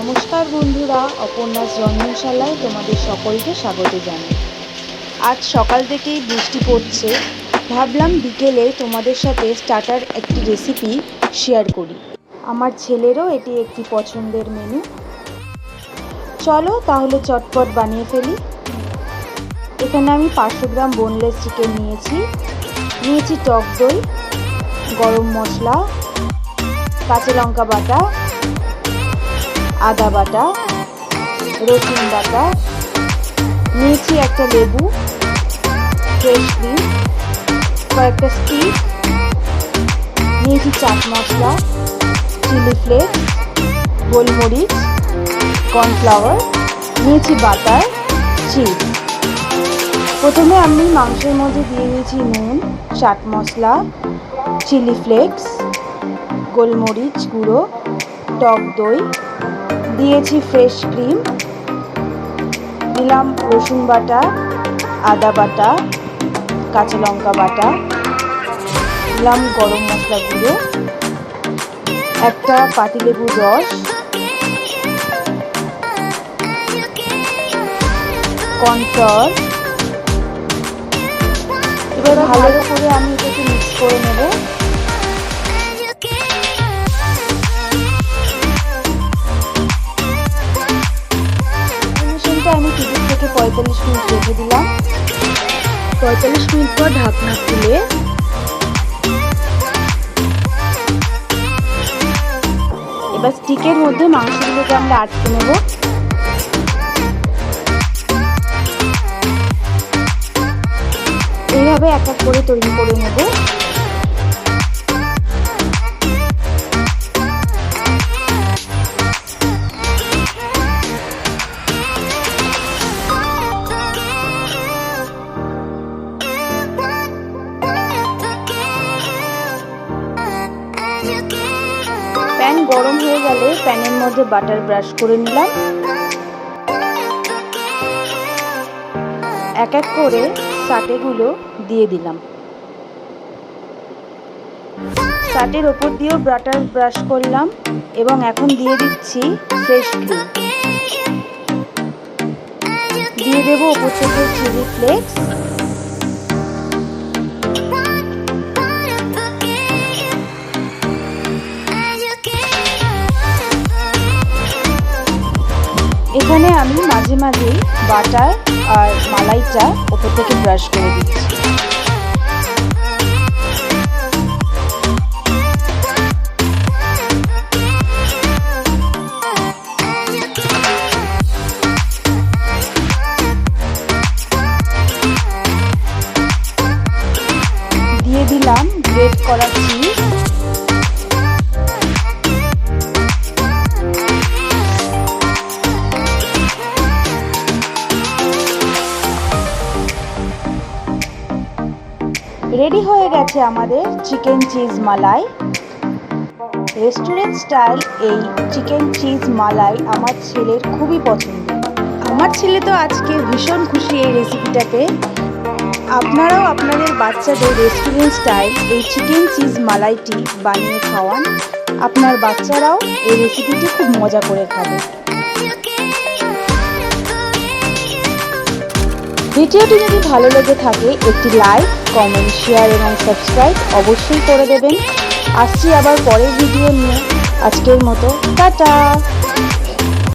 নমস্কার বন্ধুরা, অপর্ণাস রন্ধনশালায় তোমাদের সকলকে স্বাগত জানাই। আজ সকাল থেকেই বৃষ্টি পড়ছে। ভাবলাম বিকেলে তোমাদের সাথে স্টার্টার একটি রেসিপি শেয়ার করি। আমার ছেলেরও এটি একটি পছন্দের মেনু চলো তাহলে চটপট বানিয়ে ফেলি। এখানে আমি পাঁচশো গ্রাম বোনলেস চিকেন নিয়েছি। নিয়েছি টক দই, গরম মশলা, কাঁচা লঙ্কা বাটা আদা বাটা, রসুন বাটা, নিয়েছি একটা লেবু ফ্রেশ ক্রিম কয়েকটা স্টিক নিয়েছি চাট মশলা চিলি ফ্লেক্স গোলমরিচ কর্নফ্লাওয়ার নিয়েছি বাটার চিজ প্রথমে আমি মাংসের মধ্যে দিয়ে দিয়েছি নুন, চাট মশলা চিলি ফ্লেক্স গোলমরিচ গুঁড়ো, টক দই দিয়েছি ফ্রেশ ক্রিম দিলাম রসুন বাটা, আদা বাটা, কাঁচা লঙ্কা বাটা দিলাম গরম মশলা গুঁড়ো, একটা পাতিলেবুর রস কর্নফ্লাওয়ার এবার ভালো করে আমি এটাকে মিক্স করে নেব। পঁয়তাল্লিশ মিনিট রেখে দিলাম। পঁয়তাল্লিশ মিনিট পর ঢাকনা খুলে এবার স্টিকের মধ্যে মাংসগুলোকে আমরা আটকে নেব। এইভাবে এক এক করে তৈরি করে নেব। গরম হয়ে গেলে প্যানের মধ্যে বাটার ব্রাশ করে নিলাম। এক এক করে সাটেগুলো দিয়ে দিলাম। সাটের ওপর দিয়েও বাটার ব্রাশ করলাম এবং এখন দিয়ে দিচ্ছি ফ্রেশ ক্রিম। দিয়ে দেবো ওপর থেকে চিলি ফ্লেক্স। এখানে আমি মাঝে মাঝেই বাটার আর মালাইটা ওপর থেকে ব্রাশ করে দিচ্ছি। দিয়ে দিলাম গ্রেট করা চিজ। রেডি হয়ে গেছে আমাদের chicken cheese malai. Restaurant style এই চিকেন চিজ মালাই আমার ছেলের খুবই পছন্দ। আমার ছেলে তো আজকে ভীষণ খুশি এই রেসিপিটাতে আপনারাও আপনাদের বাচ্চাদের রেস্টুরেন্ট স্টাইল এই চিকেন চিজ মালাইটি বানিয়ে খাওয়ান। আপনার বাচ্চারাও এই রেসিপিটি খুব মজা করে খাবে। ভিডিওটি যদি ভালো লেগে থাকে, একটি লাইক কমেন্ট শেয়ার এবং সাবস্ক্রাইব অবশ্যই করে দেবেন। আসছি আবার পরের ভিডিও নিয়ে। আজকের মতো, টাটা!